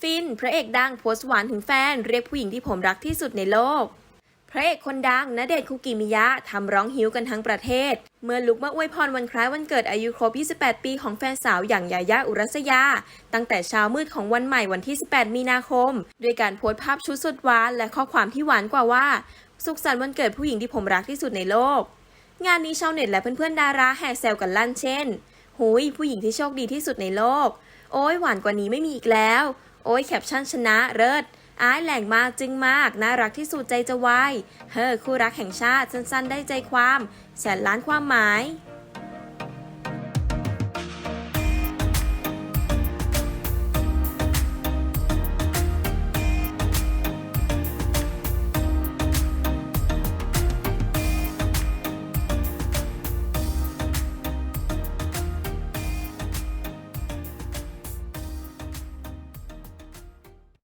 ฟิน พระเอกดังโพสต์หวานถึงแฟน เรียกผู้หญิงที่ผมรักที่สุดในโลก พระเอกคนดังณเดชคุกิมิยะทำร้องหิวกันทั้งประเทศ เมื่อลุกมาอวยพรวันคล้ายวันเกิดอายุครบ 28 ปีของแฟนสาวอย่างยายาอุรัสยา ตั้งแต่เช้ามืดของวันใหม่วันที่ 18 มีนาคม ด้วยการโพสต์ภาพชุดสุดหวานและข้อความที่หวานกว่าว่า สุขสันต์วันเกิดผู้หญิงที่ผมรักที่สุดในโลก งานนี้ชาวเน็ตและเพื่อนๆดาราแห่แซวกันลั่นเช่นหุยผู้หญิงที่โชคดีที่สุดในโลก โอ้ยหวานกว่านี้ไม่มีอีกแล้ว โอ้ยแคปชั่นชนะเลิศอ้ายแหล่งมากจึงมาก น่ารักที่สุดใจจะวาย เฮ้อคู่รักแห่งชาติสั้นๆได้ใจความ แสนล้านความหมาย